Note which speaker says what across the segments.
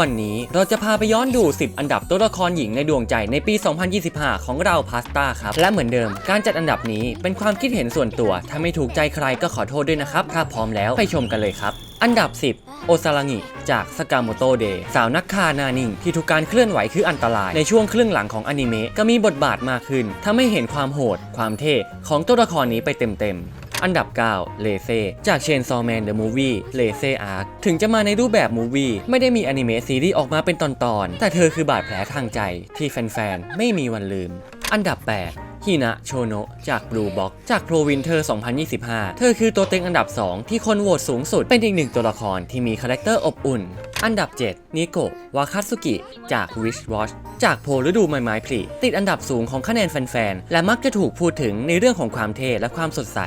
Speaker 1: วันนี้เราจะพาไปย้อนดู 10 อันดับตัวละครหญิงในดวงใจในปี 2025 ของเราพาสต้าครับ และเหมือนเดิม การจัดอันดับนี้เป็นความคิดเห็นส่วนตัว ถ้าไม่ถูกใจใครก็ขอโทษด้วยนะครับ ถ้าพร้อมแล้วไปชมกันเลยครับ อันดับ 10 โอซารางิจากสกาโมโตเดย์สาวนักฆ่านานิ่ง ที่ทุกการเคลื่อนไหวคืออันตราย ในช่วงครึ่งหลังของอนิเมะก็มีบทบาทมากขึ้นทำให้เห็นความโหด ความเท่ของตัวละครนี้ไปเต็มๆ อันดับ 9 เลเซจากเชนซอแมนเดอะมูฟวี่เลเซอาร์คถึงจะมาในรูปแบบมูฟวี่ไม่ได้มีอนิเมะซีรีส์ออกมาเป็นตอนๆ แต่เธอคือบาดแผลทางใจที่แฟนๆ ไม่มีวันลืม อันดับ 8ฮินะโชโนะจาก Blue Box จาก Pro Winter 2025 เธอคือตัวเต็งอันดับ 2 ที่คนโหวตสูงสุด เป็นอีกหนึ่งตัวละครที่มีคาแรคเตอร์อบอุ่นอันดับ 7 นิโกะ วาคัตสุกิ จาก Wish Watch จากโพลฤดูใบไม้ผลิติดอันดับสูงของคะแนนแฟนๆ และมักจะถูกพูดถึงในเรื่องของความเท่และความสดใส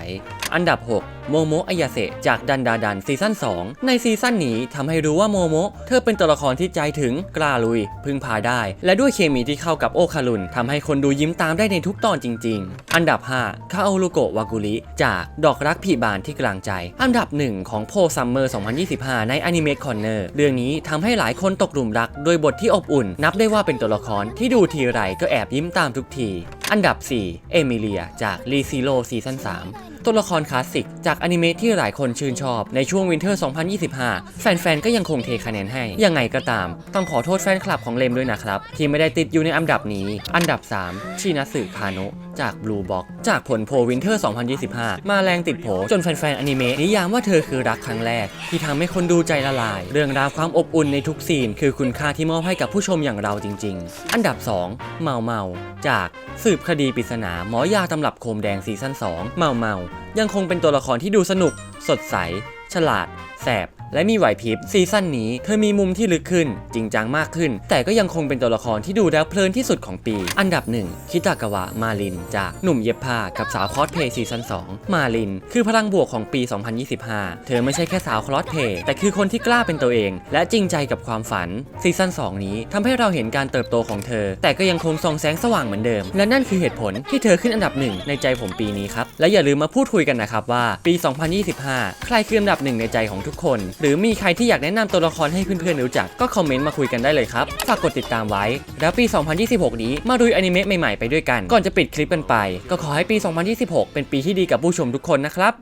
Speaker 1: อันดับ 6 โมโมะอายาเซจากดันดาดันซีซั่น 2 ในซีซั่นนี้ทำให้รู้ว่าโมโมะเธอเป็นตัวละครที่ใจถึงกล้าลุย พึ่งพาได้ และด้วยเคมีที่เข้ากับโอคารุนทำให้คนดูยิ้มตามได้ในทุกตอนจริง ๆ อันดับ 5 คาโอรุโกะวากุริจากดอกรักผีบานที่กลางใจ อันดับ 1 ของโพซัมเมอร์ 2025 ในอนิเมะคอนเนอร์เรื่องนี้ทำให้หลายคนตกหลุมรัก โดยบทที่อบอุ่น นับได้ว่าเป็นตัวละครที่ดูทีไรก็แอบยิ้มตามทุกที อันดับ 4 เอมิเลีย จากรีซิโลซีซั่น3 ตัวละครคลาสสิกจากอนิเมะที่หลายคนชื่นชอบ ในช่วงวินเทอร์ 2025 แฟนๆ ก็ยังคงเทคะแนนให้ ยังไงก็ตาม ต้องขอโทษแฟนคลับของเลมด้วยนะครับ ที่ไม่ได้ติดอยู่ในอันดับนี้ อันดับ 3 ชินาสึคาโนะจาก Blue Box จากผลโพวินเทอร์ 2025 มาแรงติดโผจนแฟนๆ อนิเมะนิยามว่าเธอคือรักครั้งแรก ที่ทำให้คนดูใจละลาย เรื่องราวความอบอุ่นในทุกซีน คือคุณค่าที่มอบให้กับผู้ชมอย่างเราจริง ๆ อันดับ 2 เมาเมาจากสืบคดีปริศนาหมอยาตำรับโคมแดงซีซั่น2เมาเมายังคงเป็นตัวละครที่ดูสนุก สดใส ฉลาด แสบ และมีไหวพริบซีซั่นนี้เธอมีมุมที่ลึกขึ้น จริงจังมากขึ้น แต่ก็ยังคงเป็นตัวละครที่ดูแล้วเพลินที่สุดของปี อันดับหนึ่งคิตากาวะมาลิน จากหนุ่มเย็บผ้ากับสาวคอสเพย์ซีซั่น2มาลิน คือพลังบวกของปี 2025 เธอไม่ใช่แค่สาวคอสเพย์แต่คือคนที่กล้าเป็นตัวเอง และจริงใจกับความฝันซีซั่น2 นี้ทำให้เราเห็นการเติบโตของเธอ แต่ก็ยังคงส่องแสงสว่างเหมือนเดิม และนั่นคือเหตุผลที่เธอขึ้นอันดับหนึ่งในใจผมปีนี้ครับและอย่าลืมมาพูดคุยกันนะครับว่าปี 2025 ใครคืออันดับหนึ่งในใจของทุกคนหรือมีใครที่อยากแนะนำตัวละครให้เพื่อนๆรู้จักก็คอมเมนต์มาคุยกันได้เลยครับ ฝากกดติดตามไว้ แล้วปี 2026 นี้มาดูอนิเมะใหม่ๆไปด้วยกัน ก่อนจะปิดคลิปกันไป ก็ขอให้ปี 2026 เป็นปีที่ดีกับผู้ชมทุกคนนะครับ